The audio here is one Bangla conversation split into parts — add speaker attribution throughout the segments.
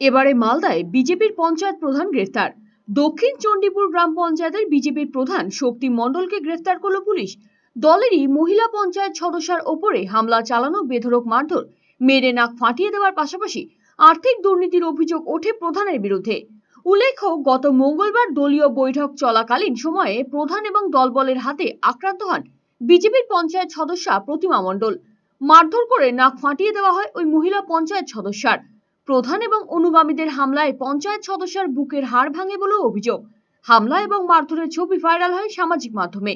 Speaker 1: এবারে মালদায় বিজেপির পঞ্চায়েত প্রধান গ্রেফতার। দক্ষিণ চণ্ডীপুর গ্রাম পঞ্চায়েতের বিজেপির প্রধান শক্তি মণ্ডলকে গ্রেফতার করল পুলিশ। দলেরই মহিলা পঞ্চায়েত সদস্যার ওপরে হামলা চালানো বেধড়ক মারধর, মেরে নাক ফাটিয়ে দেওয়ার পাশাপাশি আর্থিক দুর্নীতির অভিযোগ ওঠে প্রধানের বিরুদ্ধে। উল্লেখ্য, গত মঙ্গলবার দলীয় বৈঠক চলাকালীন সময়ে প্রধান এবং দলবলের হাতে আক্রান্ত হন বিজেপির পঞ্চায়েত সদস্যা প্রতিমা মণ্ডল। মারধর করে নাক ফাটিয়ে দেওয়া হয় ওই মহিলা পঞ্চায়েত সদস্যার। প্রধান এবং অনুগামীদের হামলায় পঞ্চায়েত সদস্যার বুকের হাড় ভাঙে বলেও অভিযোগ। হামলা এবং মারধরের ছবি ভাইরাল হয় সামাজিক মাধ্যমে।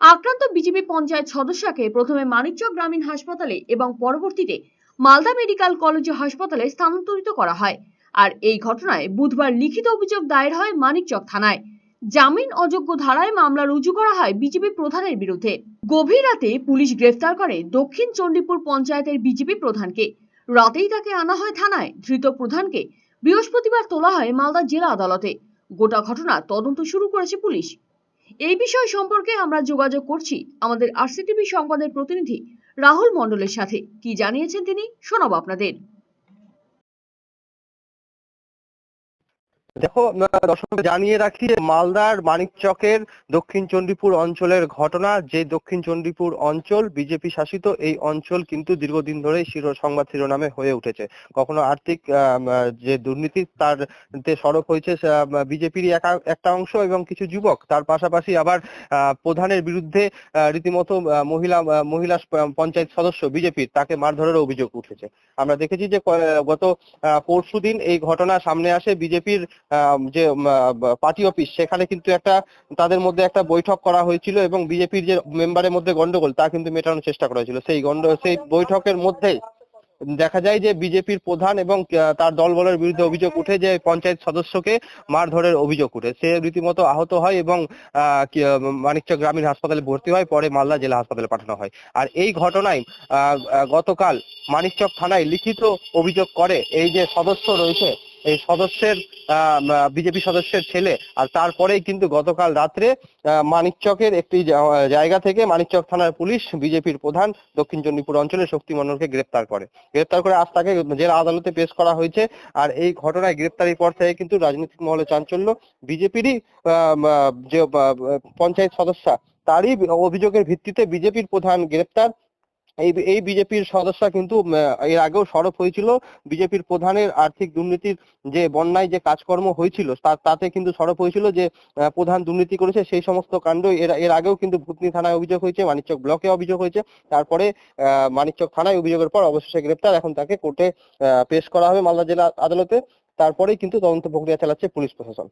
Speaker 1: আক্রান্ত বিজেপি পঞ্চায়েত সদস্যকে প্রথমে মানিকচক গ্রামীণ হাসপাতালে এবং পরবর্তীতে মালদা মেডিকেল কলেজ হাসপাতালে স্থানান্তরিত করা হয়। আর এই ঘটনায় বুধবার লিখিত অভিযোগ দায়ের হয় মানিকচক থানায়। জামিন অযোগ্য ধারায় মামলা রুজু করা হয় বিজেপি প্রধানের বিরুদ্ধে। গভীর রাতে পুলিশ গ্রেফতার করে দক্ষিণ চণ্ডীপুর পঞ্চায়েতের বিজেপি প্রধানকে। রাতেই তাকে আনা হয় থানায়। ধৃত প্রধানকে বৃহস্পতিবার তোলা হয় মালদা জেলা আদালতে। গোটা ঘটনা তদন্ত শুরু করেছে পুলিশ। এই বিষয় সম্পর্কে আমরা যোগাযোগ করছি আমাদের আরসিটিভি সংবাদের প্রতিনিধি রাহুল মণ্ডলের সাথে। কি জানিয়েছেন তিনি শোনাব আপনাদের।
Speaker 2: দেখো আহ, দর্শকদের জানিয়ে রাখি মালদার মানিকচকের দক্ষিণ চণ্ডীপুর অঞ্চলের ঘটনা যে দক্ষিণ চণ্ডীপুর অঞ্চল বিজেপি শাসিত এই অঞ্চল কিন্তু দীর্ঘদিন ধরে সংবাদ শিরোনামে হয়ে উঠেছে। কখনো আর্থিক যে দুর্নীতি তার সরব হয়েছে বিজেপির একটা অংশ এবং কিছু যুবক। তার পাশাপাশি আবার প্রধানের বিরুদ্ধে রীতিমতো মহিলা মহিলা পঞ্চায়েত সদস্য বিজেপির তাকে মারধরের অভিযোগ উঠেছে। আমরা দেখেছি যে গত পরশু দিন এই ঘটনা সামনে আসে বিজেপির যে পার্টি অফিস সেখানে কিন্তু একটা, তাদের মধ্যে একটা বৈঠক করা হয়েছিল এবং বিজেপির যে মেম্বারের মধ্যে গন্ডগোল, তা কিন্তু মেটানোর চেষ্টা করা হয়েছিল। সেই গন্ড, সেই বৈঠকের মধ্যেই দেখা যায় যে বিজেপির প্রধান এবং তার দলবলের বিরুদ্ধে অভিযোগ উঠে যে পঞ্চায়েত সদস্যকে মারধরের অভিযোগ উঠে। সে রীতিমতো আহত হয় এবং মানিকচক গ্রামীণ হাসপাতালে ভর্তি হয়, পরে মালদা জেলা হাসপাতালে পাঠানো হয়। আর এই ঘটনায় গতকাল মানিকচক থানায় লিখিত অভিযোগ করে এই যে সদস্য রয়েছে এই সদস্যের বিজেপি সদস্যের ছেলে। আর তারপরেই কিন্তু গতকাল রাত্রে মানিকচকের একটি জায়গা থেকে মানিকচক থানার পুলিশ বিজেপির প্রধান দক্ষিণ চণ্ডীপুর অঞ্চলের শক্তি মন্ডলকে গ্রেপ্তার করে। গ্রেপ্তার করে আজ তাকে জেলা আদালতে পেশ করা হয়েছে। আর এই ঘটনায় গ্রেপ্তারির পর থেকে কিন্তু রাজনৈতিক মহলে চাঞ্চল্য। বিজেপিরই যে পঞ্চায়েত সদস্য, তারই অভিযোগের ভিত্তিতে বিজেপির প্রধান গ্রেপ্তার। এই এই বিজেপির সদস্য কিন্তু এর আগেও সরব হয়েছিল। বিজেপির প্রধানের আর্থিক দুর্নীতির যে বন্যায় যে কাজকর্ম হয়েছিল তাতে কিন্তু সরব হয়েছিল যে প্রধান দুর্নীতি করেছে, সেই সমস্ত কাণ্ড এর এর আগেও কিন্তু ভুতনি থানায় অভিযোগ হয়েছে, মানিকচক ব্লকে অভিযোগ হয়েছে। তারপরে মানিকচক থানায় অভিযোগের পর অবশেষে গ্রেপ্তার। এখন তাকে কোর্টে পেশ করা হবে মালদা জেলা আদালতে। তারপরেই কিন্তু তদন্ত প্রক্রিয়া চালাচ্ছে পুলিশ প্রশাসন।